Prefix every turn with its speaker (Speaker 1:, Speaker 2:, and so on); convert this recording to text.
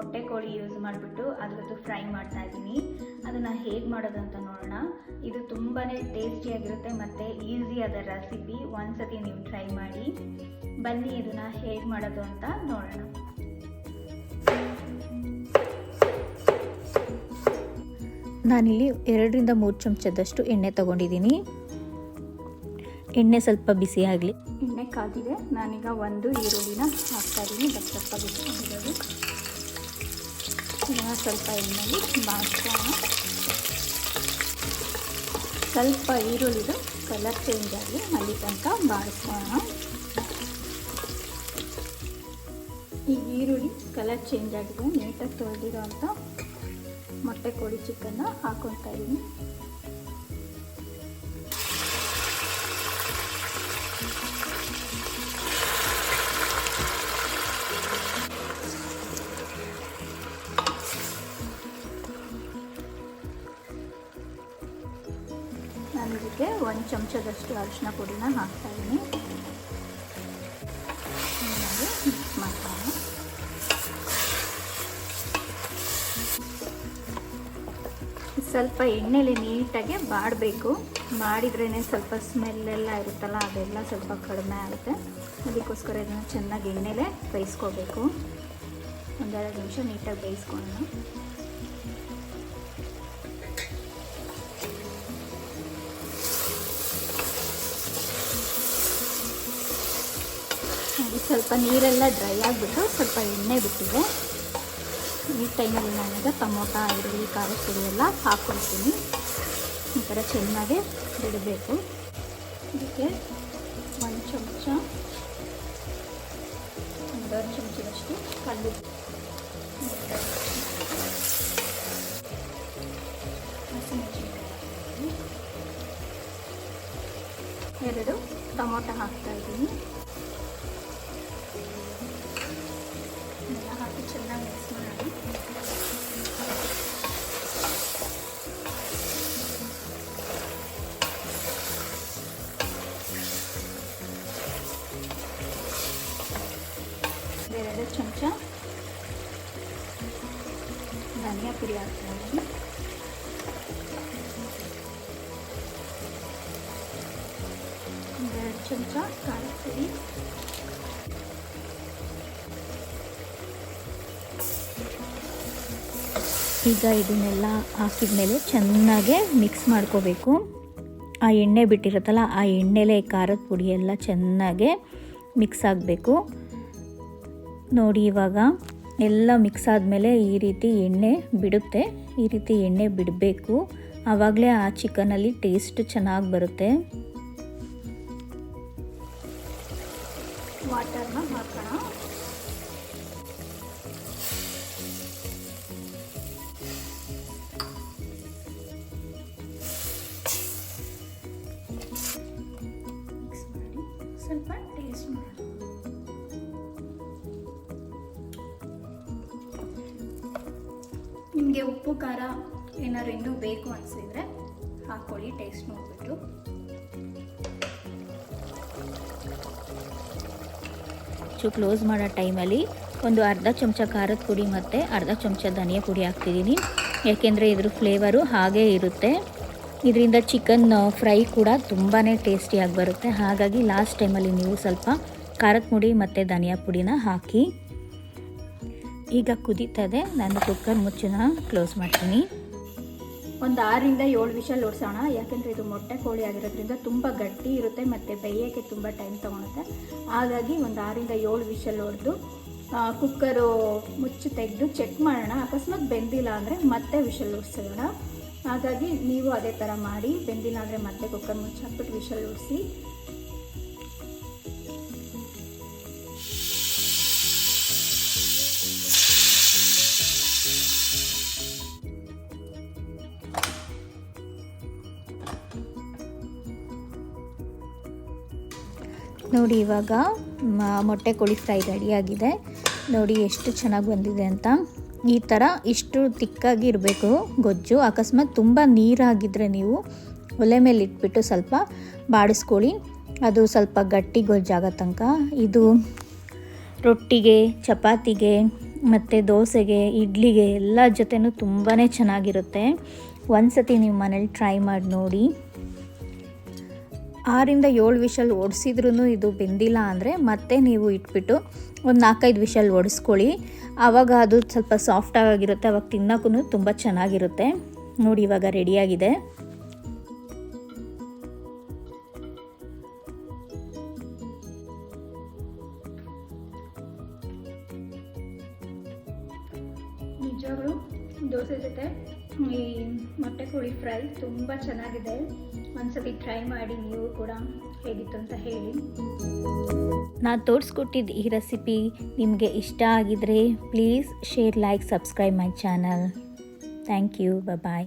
Speaker 1: ಮೊಟ್ಟೆ ಕೋಳಿ ಯೂಸ್ ಮಾಡಿಬಿಟ್ಟು ಅದರದ್ದು ಫ್ರೈ ಮಾಡ್ತಾ ಇದ್ದೀನಿ. ಅದನ್ನು ಹೇಗೆ ಮಾಡೋದು ಅಂತ ನೋಡೋಣ. ಇದು ತುಂಬಾ ಟೇಸ್ಟಿಯಾಗಿರುತ್ತೆ ಮತ್ತು ಆದ ರೆಸಿಪಿ. ಒಂದ್ಸತಿ ನೀವು ಟ್ರೈ ಮಾಡಿ. ಬನ್ನಿ ಇದನ್ನು ಹೇಗೆ ಮಾಡೋದು ಅಂತ ನೋಡೋಣ.
Speaker 2: ನಾನಿಲ್ಲಿ ಎರಡರಿಂದ ಮೂರು ಚಮಚದಷ್ಟು ಎಣ್ಣೆ ತಗೊಂಡಿದ್ದೀನಿ. ಎಣ್ಣೆ ಸ್ವಲ್ಪ ಬಿಸಿ ಆಗಲಿ.
Speaker 1: ಎಣ್ಣೆ ಕಾದಿದೆ. ನಾನೀಗ ಒಂದು ಈರುಳ್ಳಿನ ಹಾಕ್ತಾ ಇದ್ದೀನಿ. ಸ್ವಲ್ಪ ಬಿಸಿ ಇದನ್ನು ಸ್ವಲ್ಪ ಎಣ್ಣೆಯಲ್ಲಿ ಬಾಡಿಸೋಣ ಸ್ವಲ್ಪ ಈರುಳ್ಳಿದು ಕಲರ್ ಚೇಂಜ್ ಆಗಲಿ ಅಲ್ಲಿ ತನಕ ಬಾಡಿಸೋಣ ಈಗ ಈರುಳ್ಳಿ ಕಲರ್ ಚೇಂಜ್ ಆಗಿದೆ ನೀಟಾಗಿ ತೊಳೆದಿರೋ ಅಂಥ ಮೊಟ್ಟೆ ಕೋಳಿ ಚಿಕನ್ನ ಹಾಕೊತಾ ಇದ್ದೀನಿ. ಇದಕ್ಕೆ ಒಂದು ಚಮಚದಷ್ಟು ಅರಿಶಿನ ಪುಡಿನ ಹಾಕ್ತಾ ಇದ್ದೀನಿ ಚೆನ್ನಾಗಿ ಮಿಕ್ಸ್ ಮಾಡ್ಕೊಳ್ಳೋಣ ಸ್ವಲ್ಪ ಎಣ್ಣೆಲಿ ನೀಟಾಗಿ ಬಾಡಬೇಕು. ಮಾಡಿದ್ರೇ ಸ್ವಲ್ಪ ಸ್ಮೆಲ್ಲೆಲ್ಲ ಇರುತ್ತಲ್ಲ, ಅದೆಲ್ಲ ಸ್ವಲ್ಪ ಕಡಿಮೆ ಆಗುತ್ತೆ. ಅದಕ್ಕೋಸ್ಕರ ಇದನ್ನು ಚೆನ್ನಾಗಿ ಎಣ್ಣೆಲೇ ಬೇಯಿಸ್ಕೋಬೇಕು. ಒಂದೆರಡು ನಿಮಿಷ ನೀಟಾಗಿ ಬೇಯಿಸ್ಕೊಳ್ಳೋಣ. ಸ್ವಲ್ಪ ನೀರೆಲ್ಲ ಡ್ರೈ ಆಗಿಬಿಟ್ಟು ಸ್ವಲ್ಪ ಎಣ್ಣೆ ಬಿಟ್ಟಿದೆ. ಈ ಟೈಮಲ್ಲಿ ನಾನೀಗ ಟೊಮೊಟ, ಈರುಳ್ಳಿ ಖಾರದ ಪುಡಿ ಎಲ್ಲ ಹಾಕ್ಕೊಳ್ತೀನಿ ಈ ಥರ ಚೆನ್ನಾಗಿ ಬಿಡಬೇಕು. ಇದಕ್ಕೆ ಒಂದು ಚಮಚ ಒಂದೆರಡು ಚಮಚದಷ್ಟು ಕಲ್ಲು. ಎರಡು ಟೊಮೊಟೊ ಹಾಕ್ತಾ ಇದ್ದೀನಿ. ಧನಿಯಾ ಪುಡಿ ಹಾಕ್ತಾ ಎರಡು ಚಮಚ ಖಾರದ ಪುಡಿ
Speaker 2: ಈಗ ಇದನ್ನೆಲ್ಲ ಹಾಕಿದ್ಮೇಲೆ ಚೆನ್ನಾಗೆ ಮಿಕ್ಸ್ ಮಾಡ್ಕೋಬೇಕು. ಆ ಎಣ್ಣೆ ಬಿಟ್ಟಿರುತ್ತಲ್ಲ, ಆ ಎಣ್ಣೆಲೆ ಖಾರದ ಪುಡಿ ಎಲ್ಲ ಚೆನ್ನಾಗೆ ಮಿಕ್ಸ್ ಆಗಬೇಕು. ನೋಡಿ ಇವಾಗ ಎಲ್ಲ ಮಿಕ್ಸ್ ಆದಮೇಲೆ ಈ ರೀತಿ ಎಣ್ಣೆ ಬಿಡುತ್ತೆ. ಈ ರೀತಿ ಎಣ್ಣೆ ಬಿಡಬೇಕು. ಆವಾಗಲೇ ಆ ಚಿಕನಲ್ಲಿ ಟೇಸ್ಟ್ ಚೆನ್ನಾಗಿ ಬರುತ್ತೆ.
Speaker 1: ನಿಮಗೆ ಉಪ್ಪು, ಖಾರ ಏನಾದ್ರು ಇನ್ನೂ ಬೇಕು ಅನಿಸಿದ್ರೆ ಹಾಕ್ಕೊಳ್ಳಿ ಟೇಸ್ಟ್ ನೋಡಿಬಿಟ್ಟು.
Speaker 2: ಹೆಚ್ಚು ಕ್ಲೋಸ್ ಮಾಡೋ ಟೈಮಲ್ಲಿ ಒಂದು ಅರ್ಧ ಚಮಚ ಖಾರದ ಪುಡಿ ಮತ್ತು ಅರ್ಧ ಚಮಚ ಧನಿಯಾ ಪುಡಿ ಹಾಕ್ತಿದ್ದೀನಿ. ಯಾಕೆಂದರೆ ಇದ್ರ ಫ್ಲೇವರು ಹಾಗೇ ಇರುತ್ತೆ. ಇದರಿಂದ ಚಿಕನ್ ಫ್ರೈ ಕೂಡ ತುಂಬಾ ಟೇಸ್ಟಿಯಾಗಿ ಬರುತ್ತೆ. ಹಾಗಾಗಿ ಲಾಸ್ಟ್ ಟೈಮಲ್ಲಿ ನೀವು ಸ್ವಲ್ಪ ಖಾರದ ಪುಡಿ ಮತ್ತು ಧನಿಯಾ ಪುಡಿನ ಹಾಕಿ ಈಗ ಕುದೀತದೆ. ನಾನು ಕುಕ್ಕರ್ ಮುಚ್ಚನ ಕ್ಲೋಸ್ ಮಾಡ್ತೀನಿ.
Speaker 1: ಒಂದು ಆರರಿಂದ ಏಳು ವಿಷಲ್ ಓಡಿಸೋಣ ಯಾಕೆಂದರೆ ಇದು ಮೊಟ್ಟೆ ಕೋಳಿ ಆಗಿರೋದ್ರಿಂದ ತುಂಬ ಗಟ್ಟಿ ಇರುತ್ತೆ ಮತ್ತು ಬೇಯೋಕ್ಕೆ ತುಂಬ ಟೈಮ್ ತೊಗೊಳುತ್ತೆ. ಹಾಗಾಗಿ ಒಂದು ಆರರಿಂದ ಏಳು ವಿಷಲ್ ಹೊಡೆದು ಕುಕ್ಕರು ಮುಚ್ಚಿ ತೆಗೆದು ಚೆಕ್ ಮಾಡೋಣ. ಅಕಸ್ಮಾತ್ ಬೆಂದಿಲ್ಲ ಅಂದರೆ ಮತ್ತೆ ವಿಷಲ್ ಓಡಿಸೋಣ ಹಾಗಾಗಿ ನೀವು ಅದೇ ಥರ ಮಾಡಿ, ಬೆಂದಿಲ್ಲ ಅಂದರೆ ಮತ್ತೆ ಕುಕ್ಕರ್ ಮುಚ್ಚಾಕ್ಬಿಟ್ಟು ವಿಷಲ್ ಓಡಿಸಿ
Speaker 2: ನೋಡಿ, ಇವಾಗ ಮೊಟ್ಟೆ ಕೋಳಿ ಫ್ರೈ ರೆಡಿಯಾಗಿದೆ. ನೋಡಿ, ಎಷ್ಟು ಚೆನ್ನಾಗಿ ಬಂದಿದೆ ಅಂತ. ಈ ಥರ ಇಷ್ಟು ತಿಕ್ಕಾಗಿ ಇರಬೇಕು ಗೊಜ್ಜು. ಅಕಸ್ಮಾತ್ ತುಂಬ ನೀರಾಗಿದ್ದರೆ ನೀವು ಒಲೆ ಮೇಲೆ ಇಟ್ಬಿಟ್ಟು ಸ್ವಲ್ಪ ಬಾಡಿಸ್ಕೊಳ್ಳಿ. ಅದು ಸ್ವಲ್ಪ ಗಟ್ಟಿ ಗೊಜ್ಜಾಗೋ ತನಕ. ಇದು ರೊಟ್ಟಿಗೆ, ಚಪಾತಿಗೆ, ಮತ್ತು ದೋಸೆಗೆ, ಇಡ್ಲಿಗೆ ಎಲ್ಲ ಜೊತೆನೂ ತುಂಬಾ ಚೆನ್ನಾಗಿರುತ್ತೆ. ಒಂದು ಸತಿ ನೀವು ಮನೇಲಿ ಟ್ರೈ ಮಾಡಿ ನೋಡಿ. ಆರಿಂದ ಏಳು ವಿಷಲ್ ಓಡಿಸಿದ್ರೂ ಇದು ಬೆಂದಿಲ್ಲ ಅಂದರೆ ಮತ್ತೆ ನೀವು ಇಟ್ಬಿಟ್ಟು ಒಂದು ನಾಲ್ಕೈದು ವಿಷಲ್ ಓಡಿಸ್ಕೊಳ್ಳಿ. ಆವಾಗ ಅದು ಸ್ವಲ್ಪ ಸಾಫ್ಟ್ ಆಗಿರುತ್ತೆ, ಅವಾಗ ತಿನ್ನೋಕ್ಕೂ ತುಂಬ ಚೆನ್ನಾಗಿರುತ್ತೆ. ನೋಡಿ ಇವಾಗ ರೆಡಿಯಾಗಿದೆ
Speaker 1: ನಿಜವಾಗ್ಲೂ ದೋಸೆ ಜೊತೆ ಈ ಮೊಟ್ಟೆ ಕೋಳಿ ಫ್ರೈ ತುಂಬ ಚೆನ್ನಾಗಿದೆ. ಒಂದ್ಸತಿ ಟ್ರೈ ಮಾಡಿ ನೀವು ಕೂಡ ಹೇಗಿತ್ತು ಅಂತ ಹೇಳಿ.
Speaker 2: ನಾನು ತೋರಿಸ್ಕೊಟ್ಟಿದ್ದ ಈ ರೆಸಿಪಿ ನಿಮಗೆ ಇಷ್ಟ ಆಗಿದ್ರೆ please share like subscribe my channel thank you bye